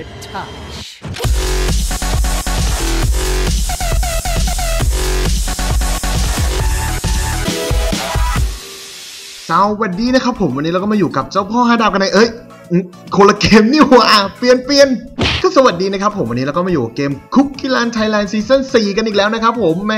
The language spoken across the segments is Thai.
a touch. สวัสดีนะครับผมวันนี้เราก็มาอยู่กับเจ้าพ่อห้าดาวกันในเอ้ยคนละเกมนี่หว่าเปลี่ยนเปลี่ยนก็สวัสดีนะครับผมวันนี้เราก็มาอยู่เกมคุกกี้ a นไทยแลนด์ซีซั่น4กันอีกแล้วนะครับผมแหม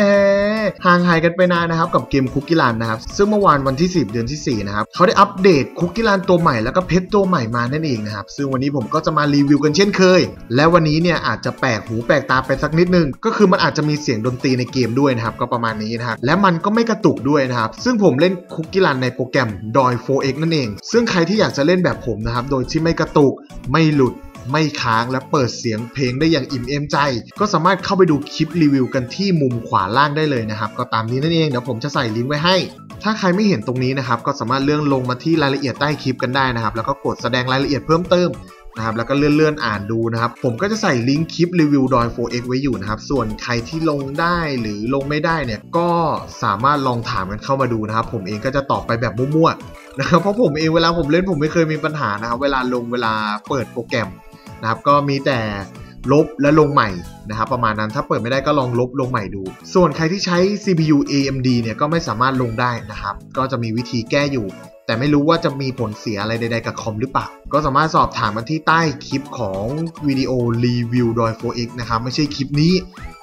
ห่างหายกันไปนานนะครับกับเกมคุกกี้ a นนะครับซึ่งเมื่อวานวันที่ 10 เดือนที่ 4 นะครับเขาได้อัปเดตคุกกี้ a นตัวใหม่แล้วก็เพชรตัวใหม่มานั่นเองนะครับซึ่งวันนี้ผมก็จะมารีวิวกันเช่นเคย และวันนี้เนี่ยอาจจะแปลกหูแปลกตาไปสักนิดนึง ก็คือมันอาจจะมีเสียงดนตรีในเกมด้วยนะครับก็ประมาณนี้นะครับและมันก็ไม่กระตุกด้วยนะครับซึ่งผมเล่นคุกกี้ a นในโปรแกรม Doi 4X นั่นเอง ซึ่งใครที่อยากจะเล่นแบบผมนะครับโดยที่ไม่กระตุก ไม่หลุด ไม่ค้างและเปิดเสียงเพลงได้อย่างอิ่มเอมใจ ก็สามารถเข้าไปดูคลิปรีวิวกันที่มุมขวาล่างได้เลยนะครับ ก็ตามนี้นั่นเองเดี๋ยวผมจะใส่ลิงก์ไว้ให้ ถ้าใครไม่เห็นตรงนี้นะครับก็สามารถเลื่อนลงมาที่รายละเอียดใต้คลิปกันได้นะครับ แล้วก็กดแสดงรายละเอียดเพิ่มเติมนะครับแล้วก็เลื่อนเลื่อนๆอ่านดูนะครับ ผมก็จะใส่ลิงก์คลิปรีวิวดอย 4x ไว้อยู่นะครับ ส่วนใครที่ลงได้หรือลงไม่ได้เนี่ย ก็สามารถลองถามกันเข้ามาดูนะครับ ผมเองก็จะตอบไปแบบมั่วๆ นะครับเพราะผมเองเวลาผมเล่นผมไม่เคยมีปัญหานะครับ เวลาลงเวลาเปิดโปรแกรมนะครับ ก็มีแต่ลบและลงใหม่นะครับประมาณนั้นถ้าเปิดไม่ได้ก็ลองลบลงใหม่ดู ส่วนใครที่ใช้ CPU AMD เนี่ยก็ไม่สามารถลงได้นะครับ ก็จะมีวิธีแก้อยู่ แต่ไม่รู้ว่าจะมีผลเสียอะไรใดๆกับคอมหรือเปล่า ก็สามารถสอบถามมาที่ใต้คลิปของวิดีโอรีวิวดอย 4x นะครับไม่ใช่คลิปนี้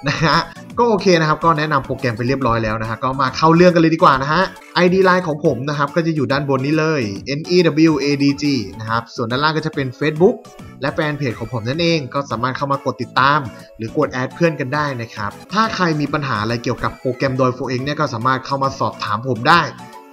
นะฮะก็โอเคนะครับ ก็แนะนำโปรแกรมไปเรียบร้อยแล้วนะฮะก็มาเข้าเรื่องกันเลยดีกว่านะฮะ ID Line ของผมนะครับ ก็จะอยู่ด้านบนนี้เลย N E W A D G นะครับ ส่วนด้านล่างก็จะเป็น Facebook และแฟนเพจของผมนั่นเองก็สามารถเข้ามากดติดตาม หรือกดแอดเพื่อนกันได้นะครับ ถ้าใครมีปัญหาอะไรเกี่ยวกับโปรแกรมโดย 4x เนี่ยก็สามารถเข้ามาสอบถามผมได้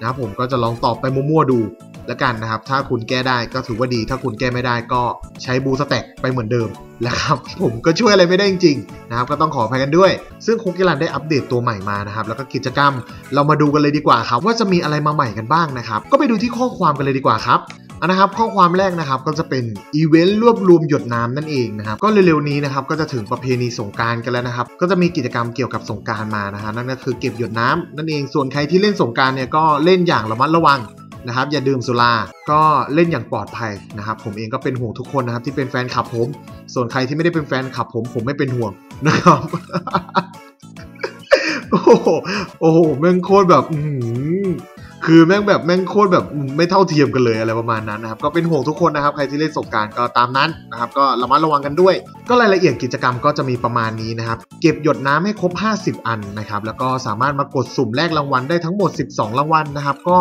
นะครับผมก็จะลองตอบไปมั่วๆดูแล้วกันนะครับ ถ้าคุณแก้ได้ก็ถือว่าดี ถ้าคุณแก้ไม่ได้ก็ใช้บูสแต็กไปเหมือนเดิมนะครับ ผมก็ช่วยอะไรไม่ได้จริงๆนะครับ ก็ต้องขออภัยกันด้วย ซึ่งคุกกี้รันได้อัปเดตตัวใหม่มานะครับ แล้วก็กิจกรรมเรามาดูกันเลยดีกว่าครับ ว่าจะมีอะไรมาใหม่กันบ้างนะครับ ก็ไปดูที่ข้อความกันเลยดีกว่าครับ นนะครับข้อความแรกนะครับก็จะเป็นอีเวนต์รวบรวมหยดน้ำนั่นเองนะครับก็เร็วๆนี้นะครับก็จะถึงประเพณีสงการกันแล้วนะครับก็จะมีกิจกรรมเกี่ยวกับสงการมานะฮะนั่นก็คือเก็บหยดน้ำนั่นเองส่วนใครที่เล่นสงการเนี่ยก็เล่นอย่างระมัดระวังนะครับอย่าดื่มสุรา ก็เล่นอย่างปลอดภัยนะครับ ผมเองก็เป็นห่วงทุกคนนะครับที่เป็นแฟนคลับผม ส่วนใครที่ไม่ได้เป็นแฟนคลับผม ผมไม่เป็นห่วงนะครับ โอ้โหโอ้โหแม่งโคตรแบบอืคือแม่งแบบแม่งโคตรแบบไม่เท่าเทียมกันเลยอะไรประมาณนั้นนะครับก็เป็นห่วงทุกคนนะครับใครที่เล่นสงกรารก็ตามนั้นนะครับก็ระมัดระวังกันด้วย ก็รายละเอียดกิจกรรมก็จะมีประมาณนี้นะครับเก็บหยดน้ำให้ครบ 50 อันนะครับแล้วก็สามารถมากดสุ่มแลกรางวัลได้ทั้งหมด 12 รางวัลนะครับ ก็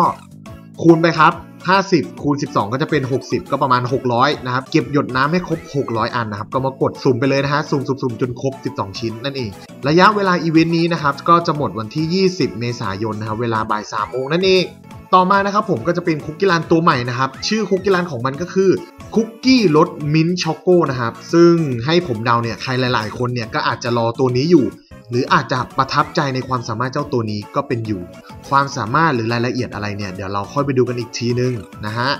คูณไปครับ 50คูณ12 ก็จะเป็น 60 ก็ประมาณ 600 นะครับ เก็บหยดน้ำให้ครบ 600 อันนะครับ ก็มากดสุ่มไปเลยนะฮะสุ่มสุ่มสุ่มจนครบ 12 ชิ้นนั่นเอง ระยะเวลาอีเวนต์นี้นะครับ ก็จะหมดวันที่ 20 เมษายนนะครับ เวลาบ่าย3โมงนั่นเอง ต่อมานะครับผมก็จะเป็นคุกกี้รันตัวใหม่นะครับ ชื่อคุกกี้รันของมันก็คือคุกกี้รสมิ้นช็อกโกนะครับ ซึ่งให้ผมเดาเนี่ย ใครหลาย ๆ คนเนี่ยก็อาจจะรอตัวนี้อยู่ หรืออาจจะประทับใจในความสามารถเจ้าตัวนี้ก็เป็นอยู่ ความสามารถหรือรายละเอียดอะไรเนี่ยเดี๋ยวเราค่อยไปดูกันอีกทีนึงนะฮะ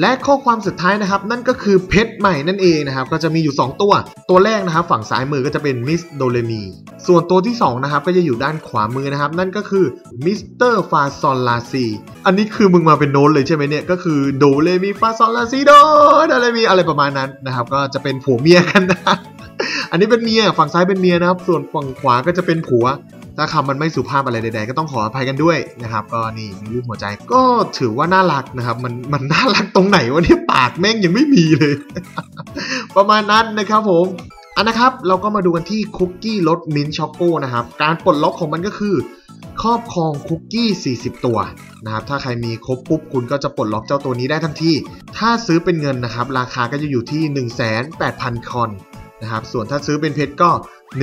และข้อความสุดท้ายนะครับ นั่นก็คือเพชรใหม่นั่นเองนะครับ ก็จะมีอยู่ 2 ตัว ตัวแรกนะครับ ฝั่งซ้ายมือก็จะเป็นมิสโดเ e มีส่วนตัวที่ 2 นะครับ ก็จะอยู่ด้านขวามือนะครับ นั่นก็คือมิสเตอร์ฟาซอลลาซีอันนี้คือมึงมาเป็นโน้ตเลยใช่ไหมเนี่ย ก็คือโดเลมีฟาซอลลาซีโดโดเลมีอะไรประมาณนั้นนะครับ ก็จะเป็นผัวเมียกันนะ อันนี้เป็นเมีย ฝั่งซ้ายเป็นเมียนะครับ ส่วนฝั่งขวาก็จะเป็นผัว ถ้าคำมันไม่สุภาพอะไรใดๆ ก็ต้องขออภัยกันด้วยนะครับ ก็นี่มีรูปหัวใจ ก็ถือว่าน่ารักนะครับ มันมันน่ารักตรงไหนวะเนี่ยปากแม่งยังไม่มีเลย ประมาณนั้นนะครับผมอันนะครับเราก็มาดูกันที่คุกกี้รสมิ้นช็อกโกนะครับ การปลดล็อกของมันก็คือ ครอบครองคุกกี้ 40 ตัวนะครับ ถ้าใครมีครบปุ๊บคุณก็จะปลดล็อกเจ้าตัวนี้ได้ทันทีถ้าซื้อเป็นเงินนะครับ ราคาก็จะอยู่ที่ 1,800,000คอน นะครับ ส่วนถ้าซื้อเป็นเพชรก็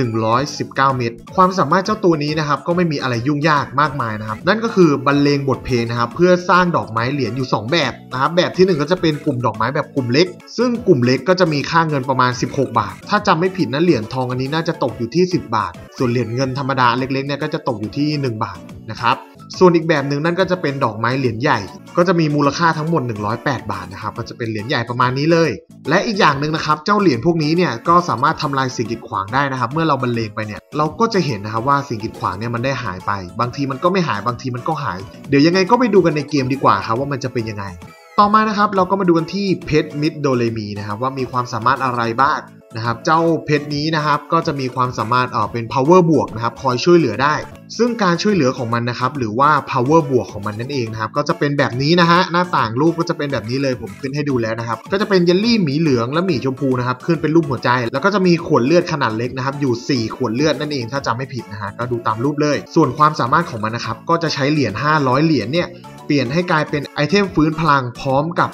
119 เม็ด ความสามารถเจ้าตัวนี้นะครับก็ไม่มีอะไรยุ่งยากมากมายนะครับ นั่นก็คือบรรเลงบทเพลงนะครับเพื่อสร้างดอกไม้เหรียญอยู่ 2 แบบนะครับ แบบที่ 1 ก็จะเป็นกลุ่มดอกไม้แบบกลุ่มเล็ก ซึ่งกลุ่มเล็กก็จะมีค่าเงินประมาณ 16 บาท ถ้าจำไม่ผิดนะเหรียญทองอันนี้น่าจะตกอยู่ที่ 10 บาท ส่วนเหรียญเงินธรรมดาเล็กๆเนี่ยก็จะตกอยู่ที่ 1 บาทนะครับ ส่วนอีกแบบหนึ่งนั่นก็จะเป็นดอกไม้เหรียญใหญ่ ก็จะมีมูลค่าทั้งหมด 108 บาทนะครับก็จะเป็นเหรียญใหญ่ประมาณนี้เลย และอีกอย่างหนึ่งนะครับ เจ้าเหรียญพวกนี้เนี่ยก็สามารถทำลายสิ่งกีดขวางได้นะครับ เมื่อเราบรรเลงไปเนี่ยเราก็จะเห็นนะครับว่าสิ่งกีดขวางเนี่ยมันได้หายไป บางทีมันก็ไม่หายบางทีมันก็หาย เดี๋ยวยังไงก็ไปดูกันในเกมดีกว่าครับว่ามันจะเป็นยังไง ต่อมานะครับเราก็มาดูกันที่เพชรมิดโดเลมีนะครับว่ามีความสามารถอะไรบ้างนะครับเจ้าเพชรนี้นะครับก็จะมีความสามารถเออเป็น power บวกนะครับคอยช่วยเหลือได้ ซึ่งการช่วยเหลือของมันนะครับ หรือว่า power บวกของมันนั่นเองนะครับ ก็จะเป็นแบบนี้นะฮะ หน้าต่างรูปก็จะเป็นแบบนี้เลย ผมขึ้นให้ดูแล้วนะครับ ก็จะเป็นเยลลี่หมีเหลืองและหมีชมพูนะครับ ขึ้นเป็นรูปหัวใจ แล้วก็จะมีขวดเลือดขนาดเล็กนะครับ อยู่ 4 ขวดเลือดนั่นเอง ถ้าจำไม่ผิดนะฮะ ก็ดูตามรูปเลย ส่วนความสามารถของมันนะครับ ก็จะใช้เหรียญ 500 เหรียญเนี่ย เปลี่ยนให้กลายเป็นไอเทมฟื้นพลังพร้อมกับ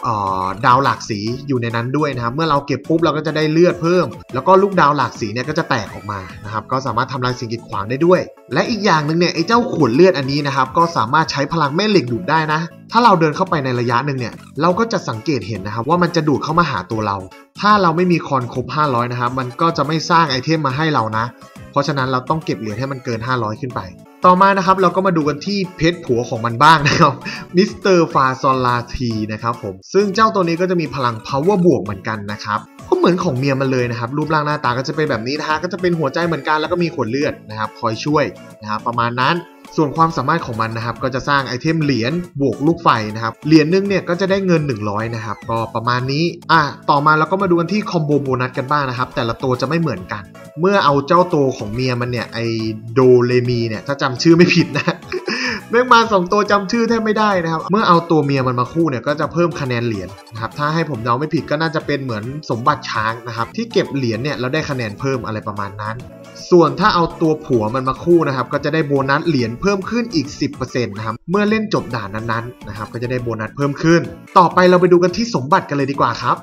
ดาวหลากสีอยู่ในนั้นด้วยนะครับ เมื่อเราเก็บปุ๊บเราก็จะได้เลือดเพิ่ม แล้วก็ลูกดาวหลากสีเนี่ยก็จะแตกออกมานะครับก็สามารถทำลายสิ่งกีดขวางได้ด้วย และอีกอย่างหนึ่งเนี่ยไอเจ้าขวดเลือดอันนี้นะครับก็สามารถใช้พลังแม่เหล็กดูดได้นะ ถ้าเราเดินเข้าไปในระยะหนึ่งเนี่ยเราก็จะสังเกตเห็นนะครับว่ามันจะดูดเข้ามาหาตัวเรา ถ้าเราไม่มีคอนครบ 500 นะครับมันก็จะไม่สร้างไอเทมมาให้เรานะ เพราะฉะนั้นเราต้องเก็บเหรียญให้มันเกิน 500 ขึ้นไป ต่อมานะครับเราก็มาดูกันที่เพชรผัวของมันบ้างนะครับมิสเตอร์ฟาซอลาทีนะครับผมซึ่งเจ้าตัวนี้ก็จะมีพลัง power บวกเหมือนกันนะครับก็เหมือนของเมียมันเลยนะครับรูปร่างหน้าตาก็จะเป็นแบบนี้นะฮะก็จะเป็นหัวใจเหมือนกันแล้วก็มีขวดเลือดนะครับคอยช่วยนะครับประมาณนั้น ส่วนความสามารถของมันนะครับก็จะสร้างไอเทมเหรียญบวกลูกไฟนะครับเหรียญนึงเนี่ยก็จะได้เงิน 100นะครับก็ประมาณนี้อะต่อมาเราก็มาดูกันที่คอมโบโบนัสกันบ้างนะครับแต่ละตัวจะไม่เหมือนกัน เมื่อเอาเจ้าตัวของเมียมันเนี่ยไอโดเลมีเนี่ยถ้าจำชื่อไม่ผิดนะแม่งมาสองตัวจำชื่อแทบไม่ได้นะครับ เมื่อเอาตัวเมียมันมาคู่เนี่ยก็จะเพิ่มคะแนนเหรียญนะครับถ้าให้ผมเดาไม่ผิดก็น่าจะเป็นเหมือนสมบัติช้างนะครับที่เก็บเหรียญเนี่ยเราได้คะแนนเพิ่มอะไรประมาณนั้น ส่วนถ้าเอาตัวผัวมันมาคู่นะครับ ก็จะได้โบนัสเหรียญเพิ่มขึ้นอีก 10%นะครับ เมื่อเล่นจบด่านนั้นๆนะครับ ก็จะได้โบนัสเพิ่มขึ้น ต่อไปเราไปดูกันที่สมบัติกันเลยดีกว่าครับ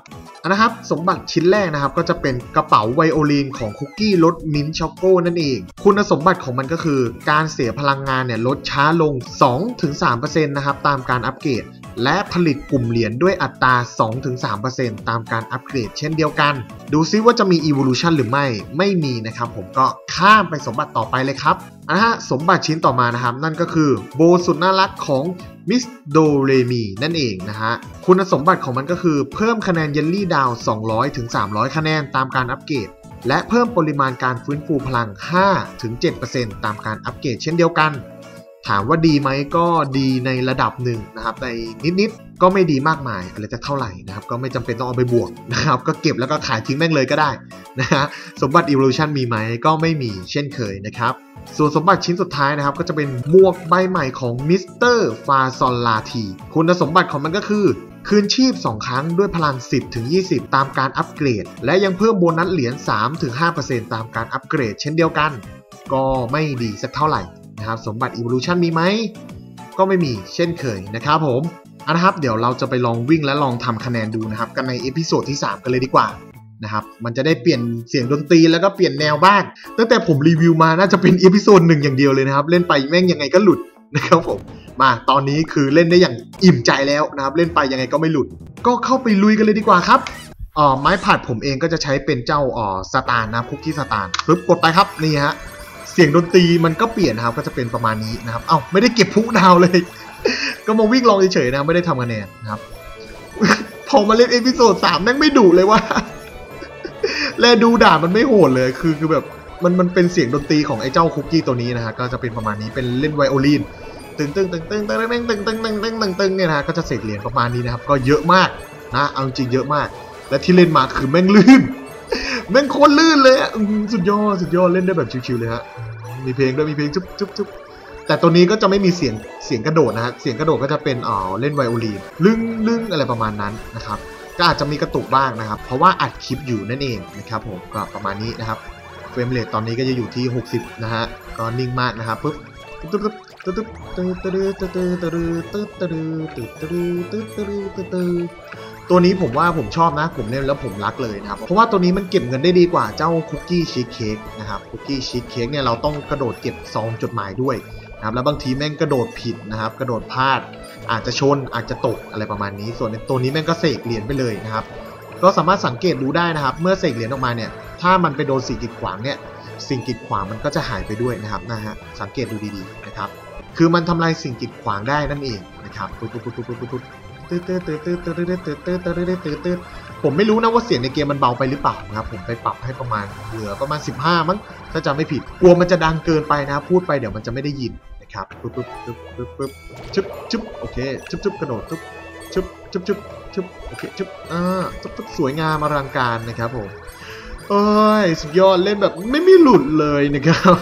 นะครับ สมบัติชิ้นแรกนะครับ ก็จะเป็นกระเป๋าไวโอลินของคุกกี้รสมิ้นช็อกโก้นั่นเอง คุณสมบัติของมันก็คือ การเสียพลังงานเนี่ยลดช้าลง 2-3%นะครับตามการอัปเกรด และผลิตกลุ่มเหรียญด้วยอัตรา 2-3%ตามการอัปเกรดเช่นเดียวกัน ดูซิว่าจะมี Evolution หรือไม่ ไม่มีนะครับผมก็ข้ามไปสมบัติต่อไปเลยครับอะฮะสมบัติชิ้นต่อมานะครับ นั่นก็คือโบสุดน่ารักของมิสโดเรมีนั่นเองนะฮะ คุณสมบัติของมันก็คือเพิ่มคะแนนเยลลี่ดาว 200 ถึง 300 คะแนนตามการอัปเกรด และเพิ่มปริมาณการฟื้นฟูพลัง 5-7%ตามการอัปเกรดเช่นเดียวกัน ถามว่าดีไหมก็ดีในระดับหนึ่งนะครับในนิดๆก็ไม่ดีมากมายอะไรจะเท่าไหร่นะครับ ก็ไม่จำเป็นต้องเอาไปบวกนะครับ ก็เก็บแล้วก็ขายทิ้งแม่งเลยก็ได้นะฮะสมบัติ evolution มีไหมก็ไม่มีเช่นเคยนะครับ ส่วนสมบัติชิ้นสุดท้ายนะครับ ก็จะเป็นหมวกใบใหม่ของมิสเตอร์ฟาซอลลาทีคุณสมบัติของมันก็คือ คืนชีพ 2 ครั้งด้วยพลัง 10-20 ตามการอัปเกรด และยังเพิ่มโบนัสเหรียญ3-5%ตามการอัปเกรด เช่นเดียวกัน ก็ไม่ดีสักเท่าไหร่ นะครับสมบัติ Evolution มีไหม ก็ไม่มีเช่นเคยนะครับผมอานะครับ เดี๋ยวเราจะไปลองวิ่งและลองทำคะแนนดูนะครับ กันในเอพิโซดที่ 3 กันเลยดีกว่านะครับ มันจะได้เปลี่ยนเสียงดนตรีแล้วก็เปลี่ยนแนวบ้าง ตั้งแต่ผมรีวิวมาน่าจะเป็นเอพิโซดหนึ่งอย่างเดียวเลยนะครับ เล่นไปแม่งยังไงก็หลุดนะครับผม มาตอนนี้คือเล่นได้อย่างอิ่มใจแล้วนะครับ เล่นไปยังไงก็ไม่หลุด ก็เข้าไปลุยกันเลยดีกว่าครับอ่อไม้ผัดผมเองก็จะใช้เป็นเจ้าอ่อสตาร์นะคุกกี้สตาร์ปึ๊บกดไปครับนี่ฮะ เสียงดนตรีมันก็เปลี่ยนนะครับก็จะเป็นประมาณนี้นะครับ เอ้าไม่ได้เก็บพุดาวเลย ก็มาวิ่งลองเฉยๆนะไม่ได้ทำคะแนนนะครับพอมาเล่นเอพิโซดสามแม่งไม่ดุเลยว่าแลดูด่ามันไม่โหดเลยคือคือแบบมันมันเป็นเสียงดนตรีของไอ้เจ้าคุกกี้ตัวนี้นะฮะก็จะเป็นประมาณนี้เป็นเล่นไวโอลินตึงตึงตึงตึงตึงตึงตึงตึงตึงตึงตึงตึงเนี่ยนะฮะก็จะเสกเหรียญประมาณนี้นะครับ ก็เยอะมากนะเอาจริงเยอะมาก และที่เล่นมาคือแม่งลื่น แม่งโคตรลื่นเลยอะอื้อหือสุดยอดสุดยอดเล่นได้แบบชิวๆเลยฮะมีเพลงด้วยมีเพลงจุ๊บจุ๊บจุ๊บแต่ตัวนี้ก็จะไม่มีเสียงเสียงกระโดดนะฮะเสียงกระโดดก็จะเป็นอ๋อเล่นไวโอลินลึงลึงอะไรประมาณนั้นนะครับก็อาจจะมีกระตุกบ้างนะครับ เพราะว่าอัดคลิปอยู่นั่นเองนะครับผมก็ประมาณนี้นะครับเฟรมเรทตอนนี้ก็จะอยู่ที่ 60 นะฮะก็นิ่งมากนะครับปุ๊บตุ๊บตุ๊บตุ๊บตุ๊บตุ๊บตุ๊บตุ๊บตุ๊บตุ๊บตุ๊บตุ๊บตุ๊บตุ๊บตุ๊บตุ๊บตุ๊บตุ๊บ ตัวนี้ผมว่าผมชอบนะ ผมเล่นแล้วผมรักเลยนะครับ เพราะว่าตัวนี้มันเก็บเงินได้ดีกว่าเจ้าคุกกี้ชีสเค้กนะครับคุกกี้ชีสเค้กเนี่ยเราต้องกระโดดเก็บซองจดหมายด้วยนะครับแล้วบางทีแม่งกระโดดผิดนะครับ กระโดดพลาด อาจจะชนอาจจะตกอะไรประมาณนี้ ส่วนในตัวนี้แม่งก็เสกเหรียญไปเลยนะครับ ก็สามารถสังเกตดูได้นะครับ เมื่อเสกเหรียญออกมาเนี่ย ถ้ามันไปโดนสิ่งกีดขวางเนี่ย สิ่งกีดขวางมันก็จะหายไปด้วยนะครับนะฮะสังเกตดูดีๆนะครับ คือมันทำลายสิ่งกีดขวางได้นั่นเองนะครับปุ๊บปุ๊บปุ๊บปุ๊บปุ๊บ ตืดตืดตืดตืดตืดตืดตืดตืดตืดตืดตืดตืดผมไม่รู้นะว่าเสียงในเกมมันเบาไปหรือเปล่านะครับ ผมไปปรับให้ประมาณเหลือประมาณ 15 มั้งถ้าจำไม่ผิดกลัวมันจะดังเกินไปนะพูดไปเดี๋ยวมันจะไม่ได้ยินนะครับปุ๊บปุ๊บปุ๊บปุ๊บปุ๊บชึบชึบโอเคชึบชึบกระโดดปุ๊บชึบจุ๊บจุ๊บจุ๊บโอเคจุ๊บอ่าจุ๊บจุ๊บสวยงามอลังการนะครับผมเอ้ยสุดยอดเล่นแบบไม่มีหลุดเลยนะครับ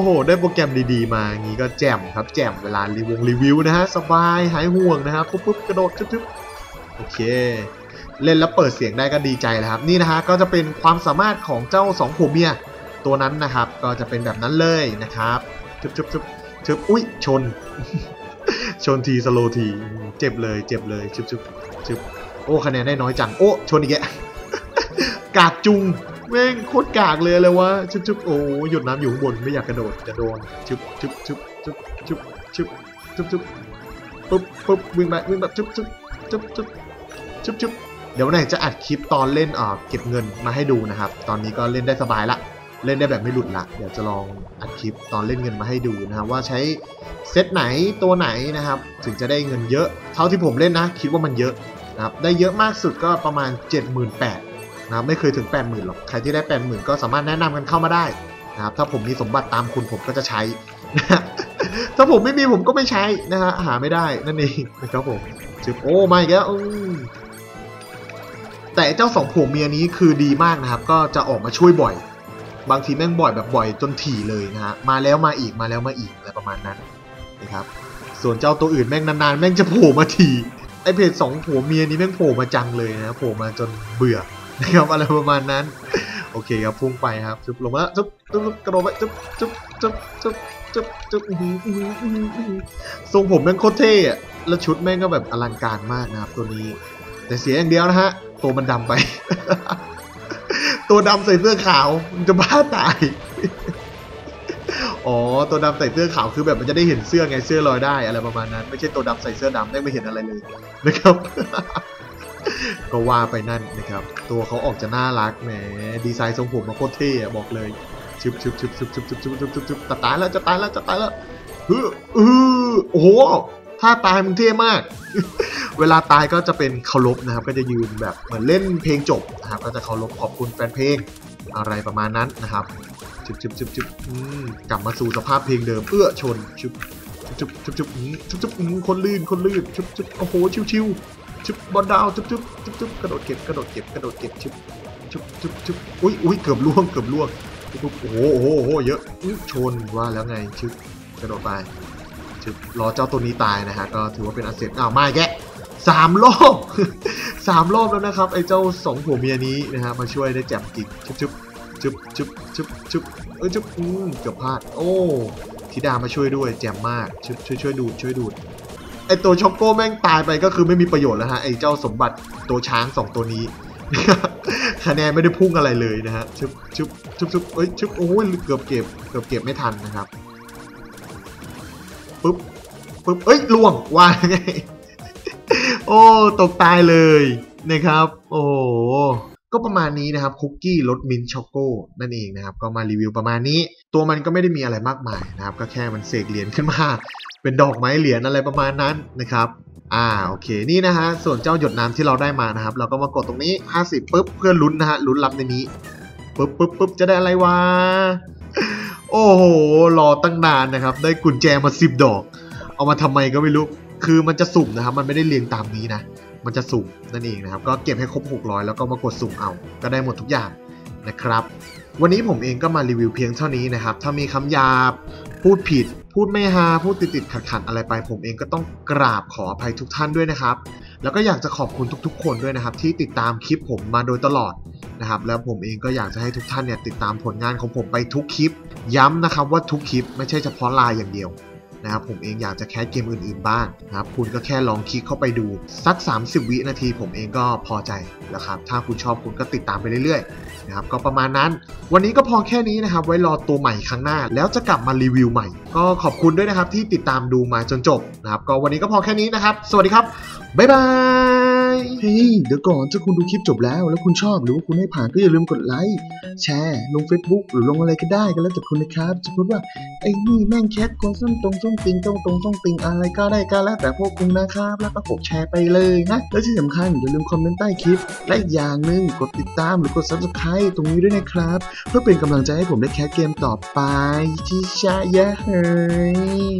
อ้โห ได้โปรแกรมดีๆ มางี้ก็แจ่มครับ แจ่มเวลารีวงรีวิวนะฮะ สบายหายห่วงนะครับปุ๊บปุ๊บกระโดดจุ๊บจุ๊บโอเค เล่นแล้วเปิดเสียงได้ก็ดีใจแล้วครับ นี่นะฮะก็จะเป็นความสามารถของเจ้าสองผัวเมียตัวนั้นนะครับ ก็จะเป็นแบบนั้นเลยนะครับจุ๊บจุ๊บจุ๊บจุ๊บอุ้ยชน ชนทีสโลที เจ็บเลย เจ็บเลยจุ๊บจุ๊บจุ๊บโอ้คะแนนได้น้อยจัง โอ้ชนอีกแกกากจุง แม่งโคตรกากเลยเลยวะชุบชุบโอ้หยดน้ำอยู่ข้างบนไม่อยากกระโดดจะโดนชุบชุบชุบชุบชุบชุบชุบชุบปุ๊บปุ๊บวิ่งแบบวิ่งแบบชุบชุบชุบชุบชุบชุบเดี๋ยววันไหนจะอัดคลิปตอนเล่นอ่าเก็บเงินมาให้ดูนะครับ ตอนนี้ก็เล่นได้สบายละ เล่นได้แบบไม่หลุดละเดี๋ยวจะลองอัดคลิปตอนเล่นเงินมาให้ดูนะครับ ว่าใช้เซตไหนตัวไหนนะครับ ถึงจะได้เงินเยอะ เท่าที่ผมเล่นนะ คิดว่ามันเยอะนะครับได้เยอะมากสุดก็ประมาณ 78,000 นะครับไม่เคยถึง 80,000หรอกใครที่ได้ 80,000 ก็สามารถแนะนำกันเข้ามาได้นะครับถ้าผมมีสมบัติตามคุณผมก็จะใช้นะถ้าผมไม่มีผมก็ไม่ใช้นะฮะหาไม่ได้นั่นเองนะครับผมจึบโอ้ไม่แกแล้วแต่เจ้าสองผัวเมียนี้คือดีมากนะครับ ก็จะออกมาช่วยบ่อย บางทีแม่งบ่อยแบบบ่อยจนถี่เลยนะฮะมาแล้วมาอีกมาแล้วมาอีกอะไรประมาณนั้นนะครับ ส่วนเจ้าตัวอื่นแม่งนานๆแม่งจะโผล่มาทีไอเพจสองผัวเมียนี้แม่งโผล่มาจังเลยนะโผล่มาจนเบื่อ นะครับอะไรประมาณนั้น โอเคครับพุ่งไปครับจุบลงมาแล้วจุบจุบจุบกระโดดไปจุบจุบจุบจุบจุบจุบทรงผมแม่งโคตรเท่อะแล้วชุดแม่งก็แบบอลังการมากนะครับตัวนี้ แต่เสียอย่างเดียวนะฮะตัวมันดำไป ตัวดำใส่เสื้อขาวมันจะบ้าตายอ๋อ ตัวดำใส่เสื้อขาวคือแบบมันจะได้เห็นเสื้อไงเสื้อลอยได้อะไรประมาณนั้น ไม่ใช่ตัวดำใส่เสื้อดำได้ไม่เห็นอะไรเลยนะครับ ก็ว่าไปนั่นนะครับ ตัวเขาออกจะน่ารักแหมดีไซน์ทรงผมมาโคตรเท่บอกเลยชึบชึบชึบชึบชึบชึบชึบชึบชึบชึบจะตายแล้วจะตายแล้วจะตายแล้วเฮ้อเออโอ้โหถ้าตายมึงเท่มาก เวลาตายก็จะเป็นเคารพนะครับ ก็จะยืนแบบเหมือนเล่นเพลงจบนะครับ ก็จะเคารพขอบคุณแฟนเพลงอะไรประมาณนั้นนะครับชึบชึบชึบชึบอืมกลับมาสู่สภาพเพลงเดิมเอื้อชนชึบชึบชึบชึบอืมชึบชึบคนลื่นคนลื่นชึบชึบโอ้โหชิวชิว ชุบบอลดาวชุบชุบชุบชุบกระโดดเก็บกระโดดเก็บกระโดดเก็บชุบชุบชุบชุบอุ้ยอุ้ยเกือบล่วงเกือบล่วงชุบโอ้โหโอ้โหเยอะชนว่าแล้วไงชุบกระโดดไปชุบรอเจ้าตัวนี้ตายนะฮะก็ถือว่าเป็นอันเสร็จอ้าวมาแกสามรอบสามรอบแล้วนะครับไอ้เจ้าสองผัวเมียนี้นะฮะมาช่วยได้แจ่มจริงชุบชุบชุบชุบชุบชุบเอ้ยชุบอืมเกือบพลาดโอ้ธิดามาช่วยด้วยแจ่มมากชุบช่วยช่วยดูดช่วยดูด ไอตัวช็อกโก้แม่งตายไปก็คือไม่มีประโยชน์แล้วฮะไอเจ้าสมบัติตัวช้างสองตัวนี้คะแนนไม่ได้พุ่งอะไรเลยนะฮะชุบชุบชุบชุบเอ้ยชุบโอ้ยเกือบเก็บเกือบเก็บไม่ทันนะครับปุ๊บปุ๊บเอ้ยล่วงว่าไงโอ้ตกตายเลยนะครับ โอ้ก็ประมาณนี้นะครับคุกกี้รสมินช็อกโก้นั่นเองนะครับ ก็มารีวิวประมาณนี้ ตัวมันก็ไม่ได้มีอะไรมากมายนะครับ ก็แค่มันเสกเหรียญขึ้นมา เป็นดอกไม้เหรียญอะไรประมาณนั้นนะครับอ่าโอเคนี่นะฮะส่วนเจ้าหยดน้ำที่เราได้มานะครับ เราก็มากดตรงนี้ 50ปุ๊บเพื่อลุ้นนะฮะลุ้นรับในนี้ปุ๊บปุ๊บปุ๊บจะได้อะไรวะโอ้โหรอตั้งนานนะครับ ได้กุญแจมาสิบดอก เอามาทำไมก็ไม่รู้คือมันจะสุ่มนะครับ มันไม่ได้เรียงตามนี้นะ มันจะสุ่มนั่นเองนะครับ ก็เก็บให้ครบ 600 แล้วก็มากดสุ่มเอา ก็ได้หมดทุกอย่างนะครับ วันนี้ผมเองก็มารีวิวเพียงเท่านี้นะครับ ถ้ามีคำหยาบ พูดผิด พูดไม่ฮา พูดติดติดขัดขัดๆอะไรไป ผมเองก็ต้องกราบขออภัยทุกท่านด้วยนะครับ แล้วก็อยากจะขอบคุณทุกๆ คนด้วยนะครับ ที่ติดตามคลิปผมมาโดยตลอดนะครับ แล้วผมเองก็อยากจะให้ทุกท่านเนี่ยติดตามผลงานของผมไปทุกคลิป ย้ำนะครับว่าทุกคลิปไม่ใช่เฉพาะไลน์อย่างเดียว นะครับผมเองอยากจะแคสเกมอื่นๆบ้างนะครับคุณก็แค่ลองคลิกเข้าไปดูสัก 30 วินาที ผมเองก็พอใจแล้วครับถ้าคุณชอบคุณก็ติดตามไปเรื่อยๆนะครับก็ประมาณนั้น วันนี้ก็พอแค่นี้นะครับ ไว้รอตัวใหม่ครั้งหน้า แล้วจะกลับมารีวิวใหม่ ก็ขอบคุณด้วยนะครับที่ติดตามดูมาจนจบนะครับก็วันนี้ก็พอแค่นี้นะครับ สวัสดีครับบ๊ายบาย เฮ้ยเดี๋ยวก่อนถ้าคุณดูคลิปจบแล้ว แล้วคุณชอบหรือว่าคุณให้ผ่านก็อย่าลืมกดไลค์แชร์ ลง Facebook หรือลงอะไรก็ได้ก็แล้วแต่คุณนะครับจะพูดว่าไอ้นี่แม่งแคทกวนส้มตรงส้มติงตรงตรงส้มติงอะไรก็ได้ก็แล้วแต่พวกคุณนะครับ แล้วก็กดแชร์ไปเลยนะแล้วที่สำคัญอย่าลืมคอมเมนต์ใต้คลิป และอีกอย่างหนึ่งกดติดตามหรือกด subscribe ตรงนี้ด้วยนะครับ เพื่อเป็นกำลังใจให้ผมได้แคสเกมต่อไปชิชะยะเฮ้ย